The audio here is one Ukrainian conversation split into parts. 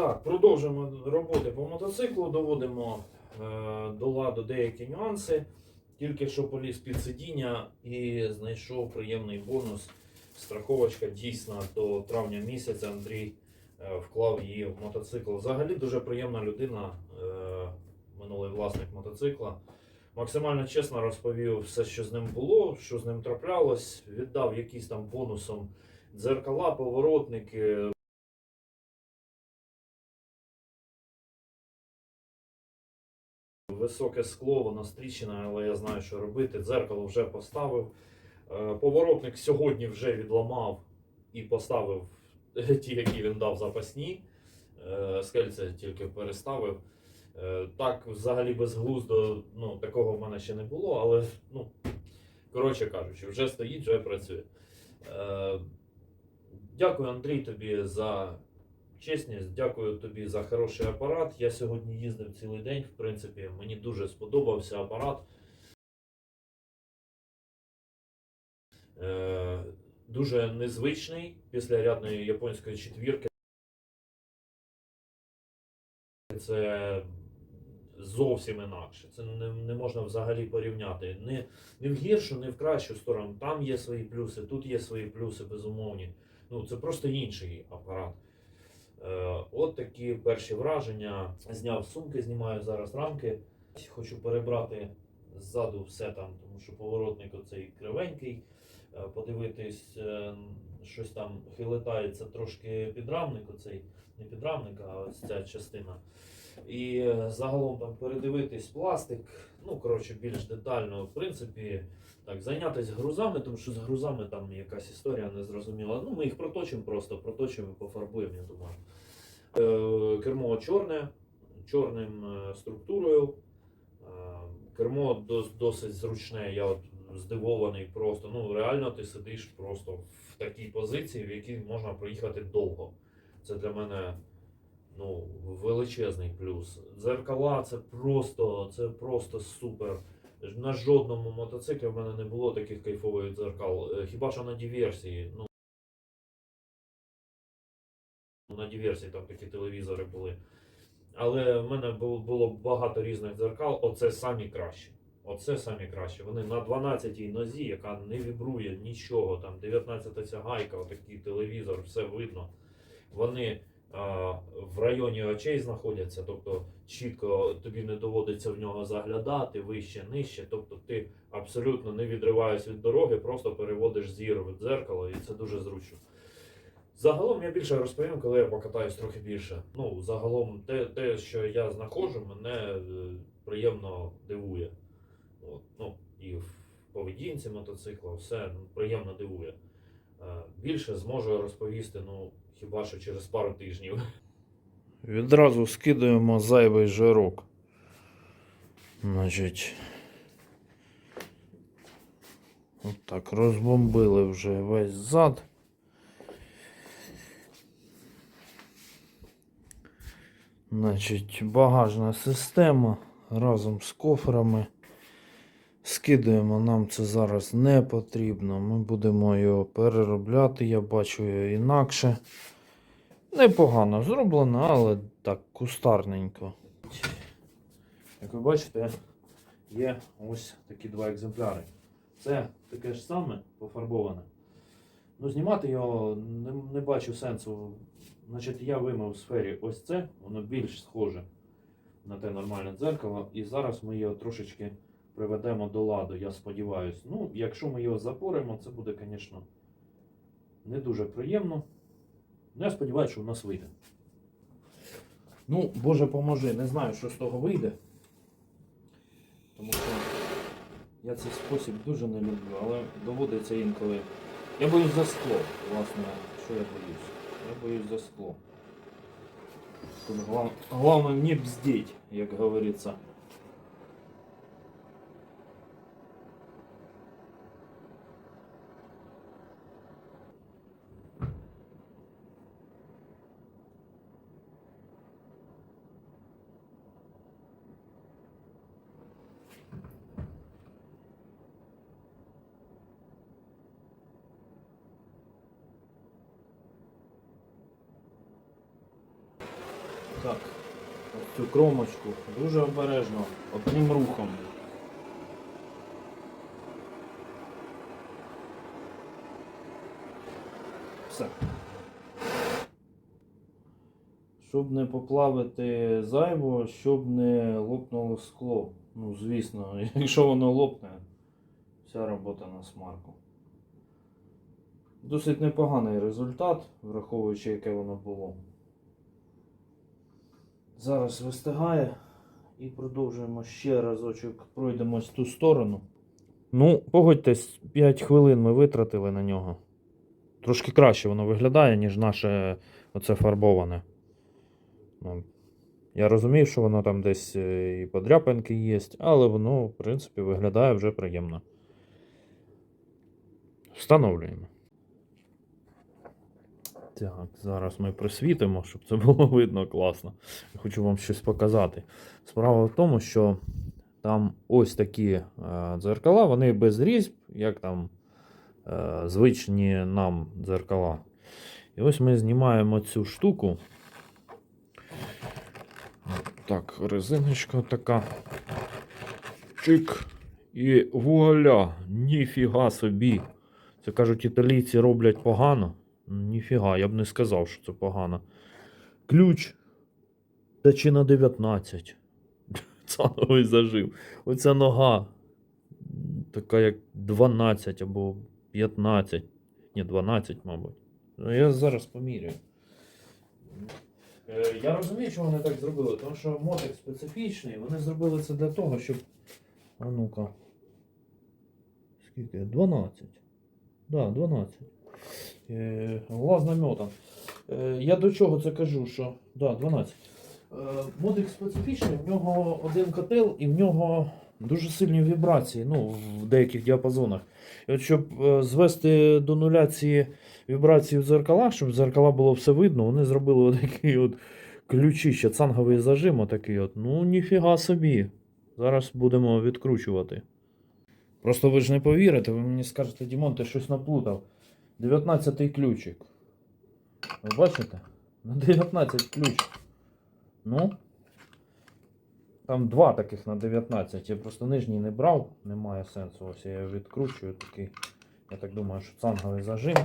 Так, продовжуємо роботи по мотоциклу, доводимо е, до ладу деякі нюанси. Тільки що поліз під сидіння і знайшов приємний бонус. Страховочка дійсна до травня місяця. Андрій е, вклав її в мотоцикл. Взагалі дуже приємна людина, е, минулий власник мотоцикла. Максимально чесно розповів все, що з ним було, що з ним траплялось. Віддав якісь там бонусом дзеркала, поворотники, Високе скло, воно стрічене, але я знаю, що робити. Дзеркало вже поставив. Е, Поворотник сьогодні вже відламав і поставив ті, які він дав запасні. Е, Скельце тільки переставив. Е, Так, взагалі безглуздо, ну, такого в мене ще не було, але, ну, коротше кажучи, вже стоїть, вже працює. Дякую, Андрій, тобі за чесність, дякую тобі за хороший апарат. Я сьогодні їздив цілий день, в принципі, мені дуже сподобався апарат. Е, дуже незвичний після рядної японської четвірки. Це зовсім інакше. Це не, не можна взагалі порівняти. Не, не в гіршу, не в кращу сторону. Там є свої плюси, тут є свої плюси, безумовні. Ну, це просто інший апарат. Е, от такі перші враження. Зняв сумки, знімаю зараз рамки. Хочу перебрати ззаду все там, тому що поворотник оцей кривенький. Е, Подивитись, е, щось там хилитається трошки підрамник, оцей не підрамник, а ось ця частина. І е, загалом там передивитись пластик, ну коротше, більш детально, в принципі, так, зайнятися грузами, тому що з грузами там якась історія незрозуміла. Ну, ми їх проточимо просто, проточимо і пофарбуємо, я думаю. Е, кермо чорне, чорним е, структурою. Кермо досить зручне, я от здивований просто. Ну, реально ти сидиш просто в такій позиції, в якій можна проїхати довго. Це для мене ну, величезний плюс. Дзеркала це просто, це просто супер. На жодному мотоциклі в мене не було таких кайфових дзеркал. Е, Хіба що на диверсії. Ну, на диверсії там такі телевізори були. Але в мене було, багато різних дзеркал. Оце самі кращі. Оце самі кращі. Вони на 12-й нозі, яка не вібрує нічого. Там 19 ця гайка, отакий телевізор, все видно. Вони а, в районі очей знаходяться, тобто чітко тобі не доводиться в нього заглядати вище, нижче. Тобто ти абсолютно не відриваєшся від дороги, просто переводиш зір в дзеркало, і це дуже зручно. Загалом я більше розповім, коли я покатаюсь трохи більше. Ну, загалом, те, те що я знаходжу, мене е, приємно дивує. От, ну, і в поведінці мотоцикла, все ну, приємно дивує. Е, Більше зможу розповісти, ну, хіба що через пару тижнів. Відразу скидаємо зайвий жирок. Значить. Отак, розбомбили вже весь зад. Значить, багажна система разом з кофрами. Скидуємо, нам це зараз не потрібно. Ми будемо його переробляти, я бачу його інакше. Непогано зроблено, але так кустарненько. Як ви бачите, є ось такі два екземпляри. Це таке ж саме пофарбоване. Ну, знімати його не, не бачу сенсу. Значить, я вимив в сфері ось це, воно більш схоже на те нормальне дзеркало. І зараз ми його трошечки приведемо до ладу, я сподіваюся. Ну, якщо ми його запоримо, це буде, звісно, не дуже приємно. Ну, я сподіваюся, що в нас вийде. Ну, Боже поможи, не знаю, що з того вийде. Тому що я цей спосіб дуже не люблю, але доводиться інколи. Я боюсь за скло, власне, що я боюсь? Я боюсь за скло. Тут глав... головне не бздіть, як говориться. Так, цю кромочку дуже обережно, одним рухом. Все. Щоб не поплавити зайво, щоб не лопнуло скло. Ну, звісно, якщо воно лопне, вся робота на смарку. Досить непоганий результат, враховуючи, яке воно було. Зараз вистигає і продовжуємо ще разочок, пройдемось ту сторону. Ну, погодьтесь, 5 хвилин ми витратили на нього. Трошки краще воно виглядає, ніж наше оце фарбоване. Ну, я розумію, що воно там десь е, і подряпинки є, але воно, в принципі, виглядає вже приємно. Встановлюємо. Так, зараз ми присвітимо, щоб це було видно класно. Я хочу вам щось показати. Справа в тому, що там ось такі е, дзеркала, вони без різьб, як там е, звичні нам дзеркала. І ось ми знімаємо цю штуку. Так, резиночка така. Чик. І вуаля, ніфіга собі. Це кажуть, італійці роблять погано. Ніфіга, я б не сказав, що це погано. Ключ. Та чи на 19. Цановий зажив. Оця нога. Така як 12 або 15. Ні, 12, мабуть. Ну, я зараз поміряю. Е, Я розумію, що вони так зробили, тому що мотик специфічний. Вони зробили це для того, щоб. А ну-ка. Скільки? 12. Да, 12. Е, Глаз. Е, Я до чого це кажу, що. Да, 12. Е, Модик специфічний, в нього один котел і в нього дуже сильні вібрації, ну, в деяких діапазонах. І от щоб звести до нуля ці вібрації в дзеркалах, щоб в дзеркала було все видно, вони зробили отакий от ключище, цанговий зажим, отакий от. Ну, ніфіга собі. Зараз будемо відкручувати. Просто ви ж не повірите, ви мені скажете, Дімон, ти щось наплутав. 19-й ключик. Ви бачите? На 19 ключ. Ну. Там два таких на 19. Я просто нижній не брав, немає сенсу. Ось я його відкручую такий. Я так думаю, що цанговий зажим.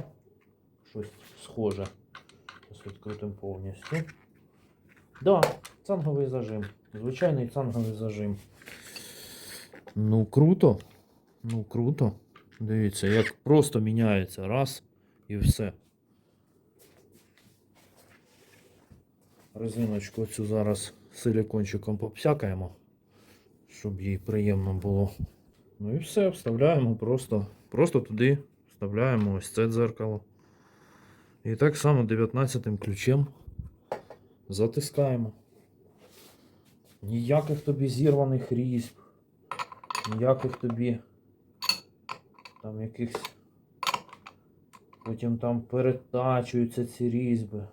Щось схоже. Ось відкрутим повністю. Да, цанговий зажим. Звичайний цанговий зажим. Ну, круто. Ну, круто. Дивіться, як просто міняється раз і все. Резиночку цю зараз силікончиком попсякаємо, щоб їй приємно було. Ну і все, вставляємо просто, просто туди вставляємо ось це дзеркало. І так само 19 ключем затискаємо. Ніяких тобі зірваних різьб, ніяких тобі там якихось. Потім там перетачуються ці різьби.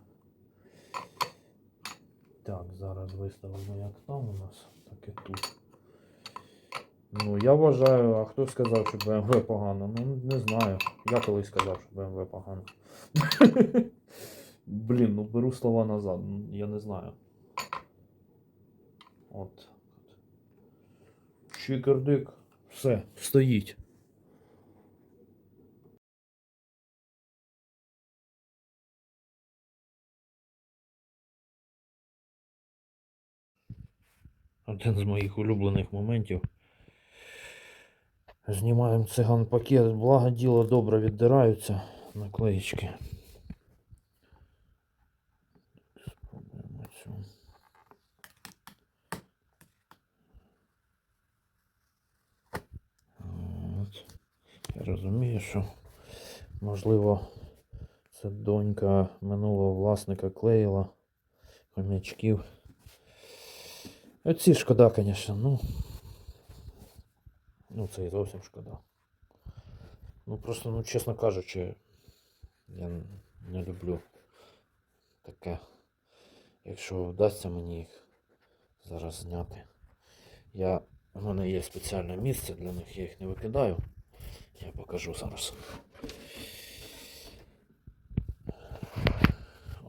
Так, зараз виставимо як там у нас, так і тут. Ну, я вважаю, а хто сказав, що BMW погано? Ну, не знаю. Я колись сказав, що BMW погано. Блін, ну беру слова назад, ну, я не знаю. От. Чикердик. Все, стоїть. Один з моїх улюблених моментів. Знімаємо циган пакет, благо діло добре віддираються наклеїчки. От. Я розумію, що можливо це донька минулого власника клеїла хомячків. Оці шкода, звісно, ну. Ну, це і зовсім шкода. Ну просто, ну, чесно кажучи, я не люблю таке. Якщо вдасться мені їх зараз зняти. Я... У мене є спеціальне місце для них, я їх не викидаю. Я покажу зараз.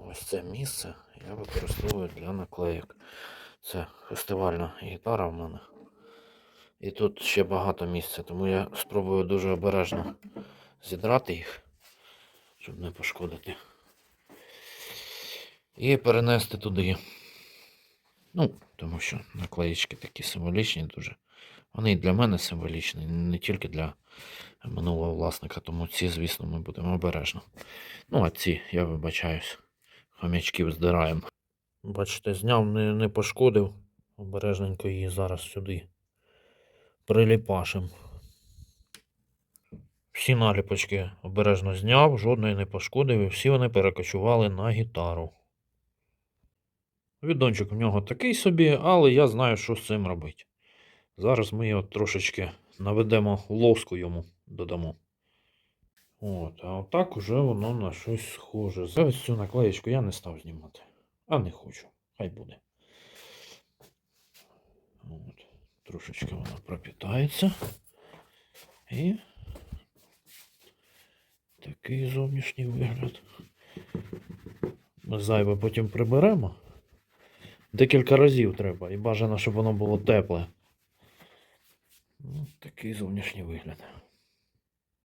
Ось це місце. я використовую для наклеїк. Це фестивальна гітара в мене. І тут ще багато місця, тому я спробую дуже обережно зідрати їх, щоб не пошкодити. І перенести туди. Ну, тому що наклеїчки такі символічні дуже. Вони і для мене символічні, не тільки для минулого власника, тому ці, звісно, ми будемо обережно. Ну, а ці, я вибачаюсь, хомячків здираємо. Бачите, зняв, не, не пошкодив. Обережненько її зараз сюди приліпашим. Всі наліпочки обережно зняв, жодної не пошкодив, і всі вони перекочували на гітару. Відончик в нього такий собі, але я знаю, що з цим робити. Зараз ми його трошечки наведемо лоску йому додамо. От, а отак уже воно на щось схоже. Зараз цю наклеєчку я не став знімати. А не хочу. Хай буде. От. Трошечки вона пропітається. І такий зовнішній вигляд. Ми зайве потім приберемо. Декілька разів треба, і бажано, щоб воно було тепле. Ось такий зовнішній вигляд.